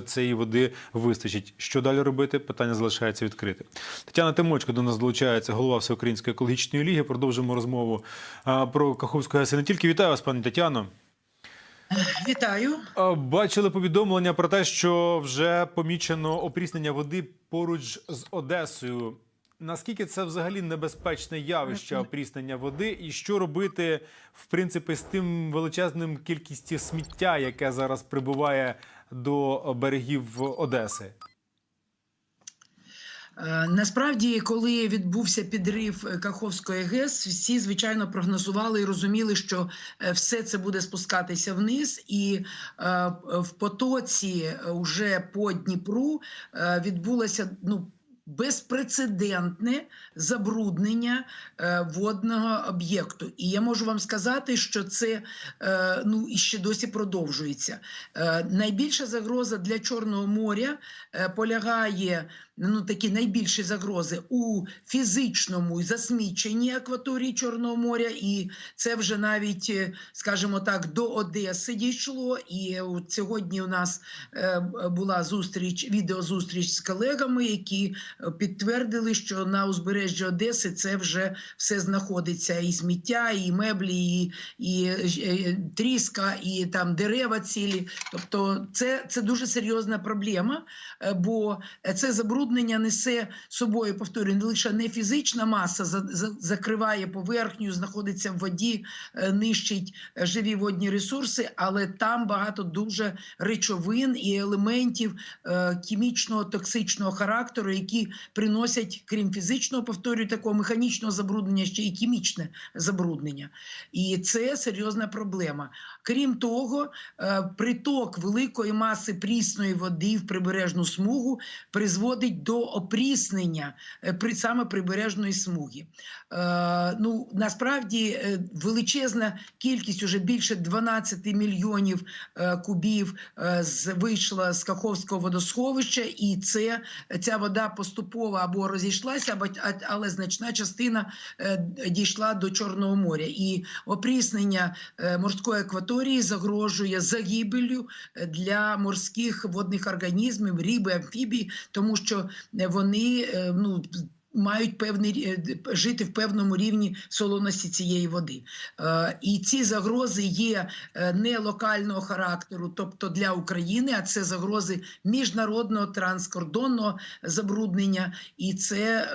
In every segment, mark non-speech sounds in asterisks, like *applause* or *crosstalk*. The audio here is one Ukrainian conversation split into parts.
цієї води вистачить. Що далі робити? Питання залишається відкритим. Тетяна Тимочко до нас долучається, голова Всеукраїнської екологічної ліги. Продовжимо розмову про Каховську ГЕС. Не тільки вітаю вас, пані Тетяно. Вітаю. Бачили повідомлення про те, що вже помічено опріснення води поруч з Одесою. Наскільки це взагалі небезпечне явище опріснення води, і що робити в принципі з тим величезним кількістю сміття, яке зараз прибуває до берегів Одеси? Е, Насправді, коли відбувся підрив Каховської ГЕС, всі звичайно прогнозували і розуміли, що е, все це буде спускатися вниз, і е, в потоці вже по Дніпру відбулася ну. Безпрецедентне забруднення е, водного об'єкту, і я можу вам сказати, що це е, ну і ще досі продовжується. Е, найбільша загроза для Чорного моря полягає ну такі найбільші загрози у фізичному засміченні акваторії Чорного моря, і це вже навіть, скажімо так, до Одеси дійшло. І сьогодні у нас була зустріч, відеозустріч з колегами, які підтвердили, що на узбережжі Одеси це вже все знаходиться: і сміття, і меблі, і, і е, тріска, і там дерева цілі. Тобто, це, це дуже серйозна проблема, е, бо це забруднення несе собою, повторюю, не лише не фізична маса за, за, закриває поверхню, знаходиться в воді, е, нищить живі водні ресурси, але там багато дуже речовин і елементів е, хімічного токсичного характеру, які приносять, крім фізичного, повторюю, такого механічного забруднення, ще й хімічне забруднення. І це серйозна проблема. Крім того, е, приток великої маси прісної води в прибережну смугу призводить до опріснення е, саме прибережної смуги. Е, ну насправді величезна кількість, уже більше 12 мільйонів кубів вийшла з Каховського водосховища, і це ця вода поступово або розійшлася, але значна частина е, дійшла до Чорного моря. І опріснення е, морської акваторії загрожує загибелью е, для морських водних організмів, ріби, амфібій, тому що вони ну. Мають певний е, жити в певному рівні солоності цієї води, е, і ці загрози є е, не локального характеру, тобто для України, а це загрози міжнародного транскордонного забруднення, і це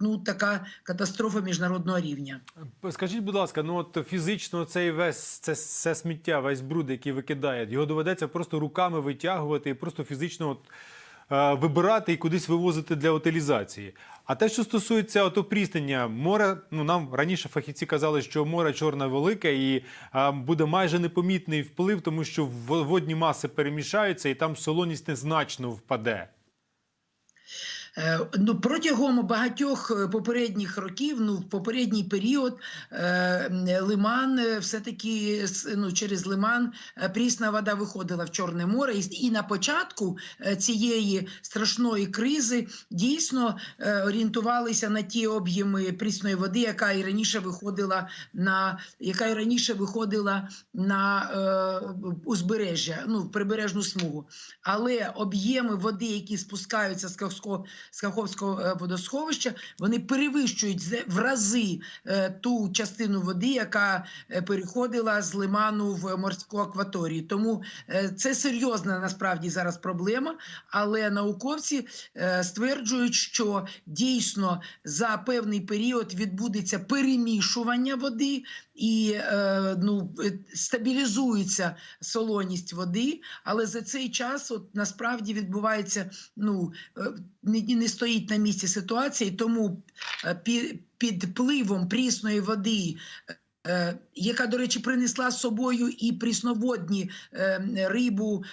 ну така катастрофа міжнародного рівня. Скажіть, будь ласка, ну от фізично цей весь це, це сміття, весь бруд, який викидають, його доведеться просто руками витягувати і просто фізично от, вибирати і кудись вивозити для утилізації. А те, що стосується отопріснення море, ну нам раніше фахівці казали, що море чорне велике і е, буде майже непомітний вплив, тому що водні маси перемішаються і там солоність незначно впаде. Е, Ну, протягом багатьох е, попередніх років, ну в попередній період, е, лиман все-таки ну, через лиман прісна вода виходила в Чорне море. І, на початку цієї страшної кризи дійсно орієнтувалися на ті об'єми прісної води, яка і раніше виходила на яка і раніше виходила на е, узбережжя, ну прибережну смугу. Але об'єми води, які спускаються з Каховського, з Каховського е, водосховища, вони перевищують в рази е, ту частину води, яка е, переходила з лиману в морську акваторію. Тому це серйозна насправді зараз проблема. Але науковці стверджують, що дійсно за певний період відбудеться перемішування води і ну, стабілізується солоність води, але за цей час от насправді відбувається ну е, не, стоїть на місці ситуації, тому е, під впливом прісної води. е, Яка, до речі, принесла з собою і прісноводні е, рибу,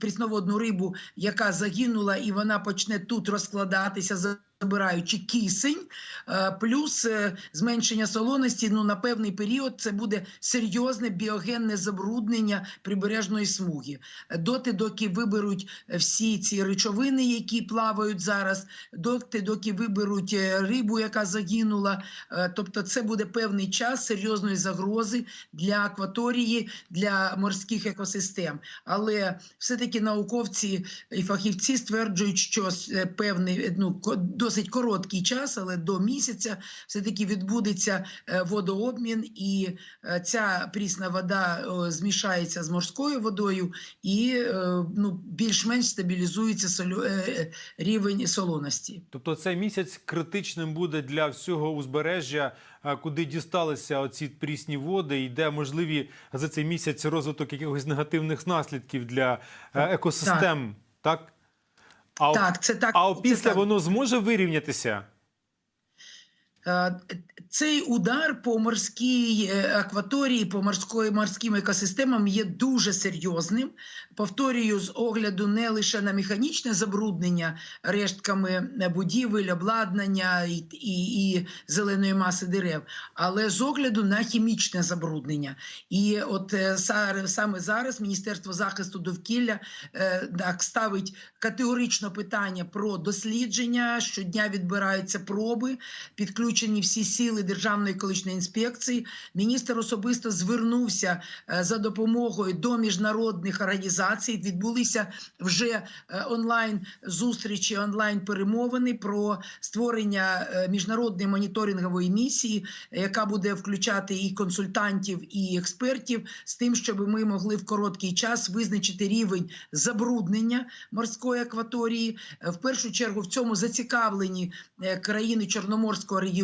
прісноводну рибу, яка загинула, і вона почне тут розкладатися, забираючи кисень, е, плюс е, зменшення солоності. Ну на певний період це буде серйозне біогенне забруднення прибережної смуги. Е, Доти, доки виберуть всі ці речовини, які плавають зараз, доти, доки виберуть е, рибу, яка загинула. Е, Тобто, це буде певний час серйозної загрози для акваторії, для морських екосистем. Але все-таки науковці і фахівці стверджують, що е, певний ну ко- досить короткий час, але до місяця все таки відбудеться е, водообмін, і е, ця прісна вода змішається з морською водою, і е, ну більш-менш стабілізується солю, рівень солоності. Тобто цей місяць критичним буде для всього узбережжя, куди дісталися оці прісні води, і де можливі за цей місяць розвиток якихось негативних наслідків для екосистем. Так? А, Так, це так. а це після так. воно зможе вирівнятися? Е, Цей удар по морській е, акваторії, по морської морським екосистемам є дуже серйозним. Повторюю, з огляду не лише на механічне забруднення рештками будівель, обладнання і, і, і зеленої маси дерев, але з огляду на хімічне забруднення. І от е, саме зараз Міністерство захисту довкілля так ставить категорично питання про дослідження. Щодня відбираються проби підключені всі сили Державної екологічної інспекції. Міністр особисто звернувся е, за допомогою до міжнародних організацій. Відбулися вже е, онлайн зустрічі, онлайн перемовини про створення е, міжнародної моніторингової місії, яка буде включати і консультантів, і експертів, з тим, щоб ми могли в короткий час визначити рівень забруднення морської акваторії. В першу чергу в цьому зацікавлені країни Чорноморського регіону,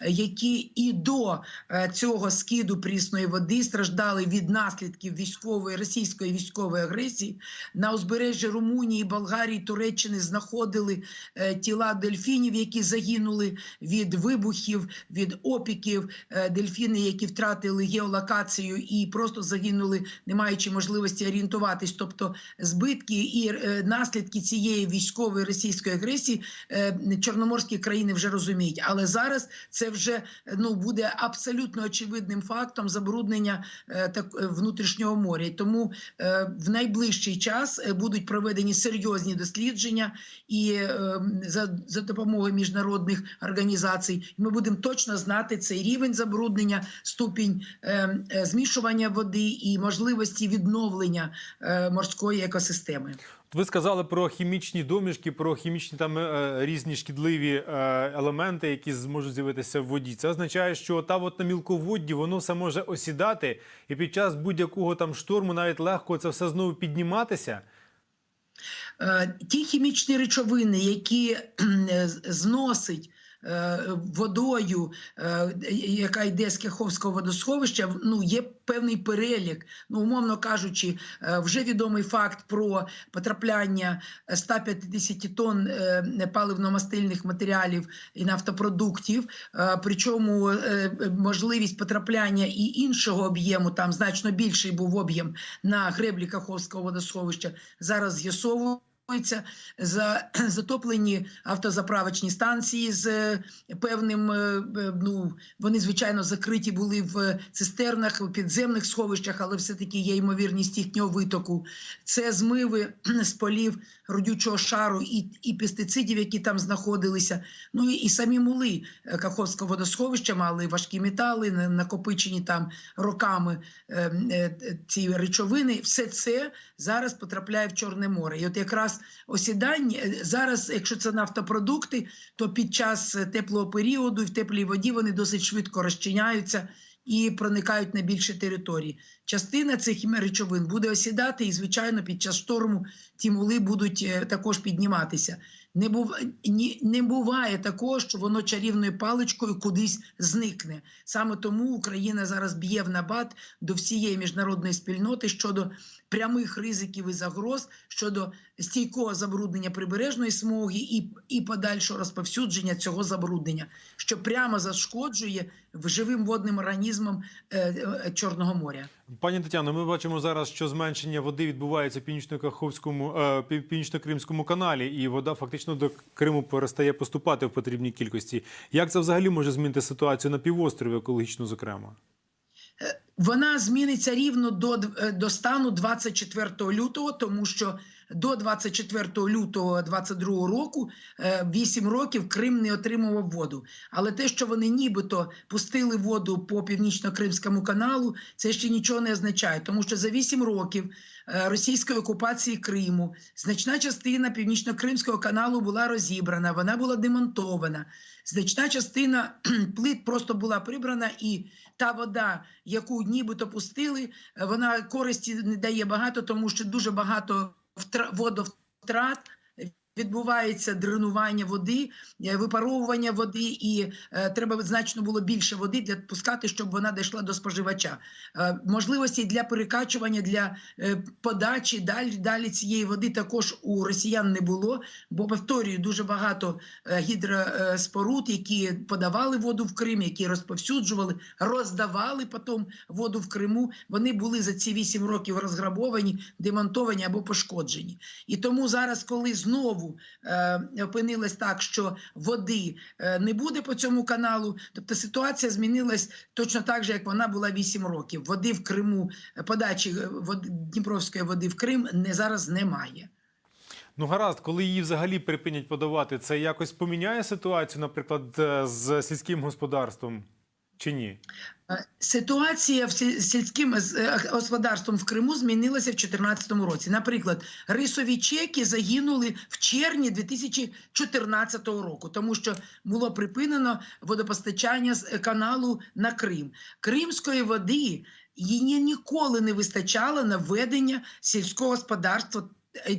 е, які і до е, цього скиду прісної води страждали від наслідків військової російської військової агресії. На узбережжі Румунії, Болгарії, Туреччини знаходили е, тіла дельфінів, які загинули від вибухів, від опіків. Дельфіни, які втратили геолокацію і просто загинули, не маючи можливості орієнтуватись. Тобто збитки і наслідки цієї військової російської агресії чорноморські країни вже розуміють. Але зараз це вже е, ну буде абсолютно очевидним фактом забруднення е, так е, внутрішнього моря. І тому в найближчий час будуть проведені серйозні дослідження і за, за допомогою міжнародних організацій. Ми будемо точно знати цей рівень забруднення, ступінь змішування води і можливості відновлення морської екосистеми. Ви сказали про хімічні домішки, про хімічні там е, різні шкідливі е, елементи, які зможуть з'явитися в воді. Це означає, що та от на мілководді воно все може осідати, і під час будь-якого там шторму навіть легко це все знову підніматися. Е, ті хімічні речовини, які е, зносить е, водою, е, яка йде з Каховського водосховища, ну є певний перелік. Ну, умовно кажучи, е, вже відомий факт про потрапляння 150 тонн е, паливно-мастильних матеріалів і нафтопродуктів. Е, Причому е, можливість потрапляння і іншого об'єму, там значно більший був об'єм на греблі Каховського водосховища. Зараз з'ясовують. За *clears throat* затоплені автозаправочні станції з е, певним, е, ну вони звичайно закриті були в цистернах, в підземних сховищах, але все-таки є ймовірність їхнього витоку. Це змиви *clears throat* з полів родючого шару і, і пестицидів, які там знаходилися. Ну і, і самі мули е, Каховського водосховища мали важкі метали, на- накопичені там роками е, е, ці речовини. Все це зараз потрапляє в Чорне море. І от якраз осідання е, зараз, якщо це нафтопродукти, то під час теплого періоду і в теплій воді вони досить швидко розчиняються. І проникають на більше території. Частина цих речовин буде осідати, і звичайно, під час шторму ті мули будуть е, також підніматися. Не був ні, не буває такого, що воно чарівною паличкою кудись зникне. Саме тому Україна зараз б'є в набат до всієї міжнародної спільноти щодо прямих ризиків і загроз щодо стійкого забруднення прибережної смуги і, і подальшого розповсюдження цього забруднення, що прямо зашкоджує живим водним організмам е, е, Чорного моря. Пані Тетяно, ми бачимо зараз, що зменшення води відбувається в північно-каховському е, північно-кримському каналі, і вода фактично до Криму перестає поступати в потрібній кількості. Як це взагалі може змінити ситуацію на півострові, екологічно зокрема? Вона зміниться рівно до, е, до стану 24 лютого, тому що до 24 лютого 22 року 8 років Крим не отримував воду. Але те, що вони нібито пустили воду по північно-кримському каналу, це ще нічого не означає, тому що за 8 років е, російської окупації Криму значна частина північно-кримського каналу була розібрана, вона була демонтована. Значна частина *clears throat* плит просто була прибрана, і та вода, яку нібито пустили, е, вона користі не дає багато, тому що дуже багато водовтрат. Відбувається дренування води, е, випаровування води, і е, треба значно було більше води для пускати, щоб вона дійшла до споживача. Е, можливості для перекачування, для подачі далі, далі цієї води також у росіян не було. Бо повторюю, дуже багато гідроспоруд, які подавали воду в Крим, які розповсюджували, роздавали потім воду в Криму. Вони були за ці вісім років розграбовані, демонтовані або пошкоджені. І тому зараз, коли знову е, опинилось так, що води е, не буде по цьому каналу, тобто ситуація змінилась точно так же, як вона була 8 років. Води в Криму, е, подачі води, Дніпровської води в Крим не зараз немає. Ну гаразд, коли її взагалі припинять подавати, це якось поміняє ситуацію, наприклад, з сільським господарством чи ні? Е, Ситуація в сільським е, господарством в Криму змінилася в 2014 році. Наприклад, рисові чеки загинули в червні 2014 року, тому що було припинено водопостачання з е, каналу на Крим. Кримської води її ніколи не вистачало на ведення сільського господарства.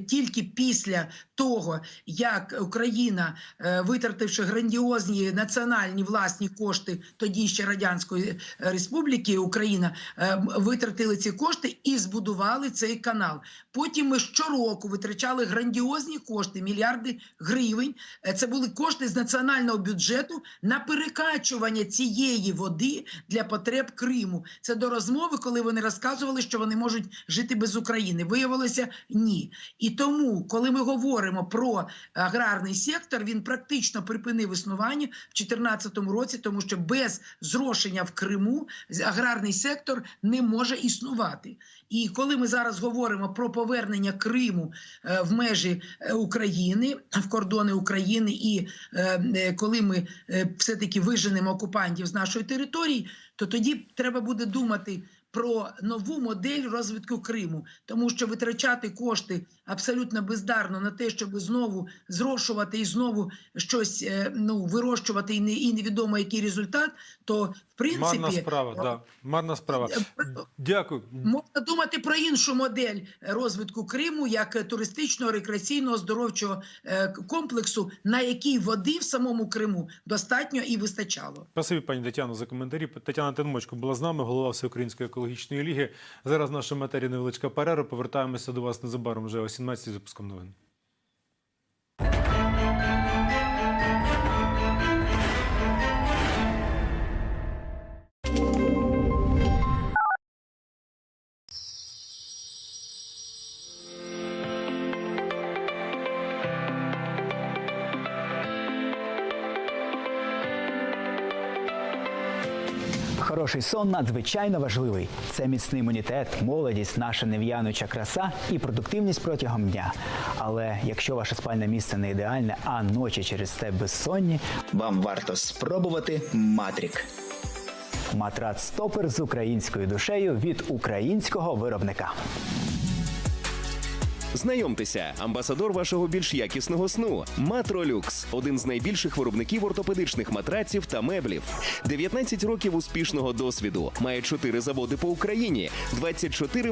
Тільки після того, як Україна, е, витративши грандіозні національні власні кошти тоді ще радянської е, республіки Україна, е, витратили ці кошти і збудували цей канал. Потім ми щороку витрачали грандіозні кошти, мільярди гривень. Це були кошти з національного бюджету на перекачування цієї води для потреб Криму. Це до розмови, коли вони розказували, що вони можуть жити без України. Виявилося ні. І тому, коли ми говоримо про аграрний сектор, він практично припинив існування в 2014 році, тому що без зрошення в Криму аграрний сектор не може існувати. І коли ми зараз говоримо про повернення Криму е, в межі е, України, в кордони України, і е, коли ми е, все-таки виженемо окупантів з нашої території, то тоді треба буде думати. Про нову модель розвитку Криму, тому що витрачати кошти абсолютно бездарно на те, щоб знову зрошувати і знову щось е, ну вирощувати, і не і невідомо який результат, то в принципі Марна справа, да. Марна справа. е, Дякую. Можна думати про іншу модель розвитку Криму як туристичного, рекреаційного, оздоровчого е, комплексу, на який води в самому Криму достатньо і вистачало. Спасибі, пані Тетяно, за коментарі. Тетяна Тенмочко була з нами, голова Всеукраїнської екологічної ліги. Зараз наша матерія матері невеличка перерва. Повертаємося до вас незабаром вже о 17 з випуском новин. Хороший сон надзвичайно важливий. Це міцний імунітет, молодість, наша нев'януча краса і продуктивність протягом дня. Але якщо ваше спальне місце не ідеальне, а ночі через це безсонні, Вам варто спробувати Матрік. матрац стопер з українською душею від українського виробника. Знайомтеся, амбасадор вашого більш якісного сну Матролюкс, один з найбільших виробників ортопедичних матраців та меблів. 19 років успішного досвіду. Має 4 заводи по Україні, 24 власні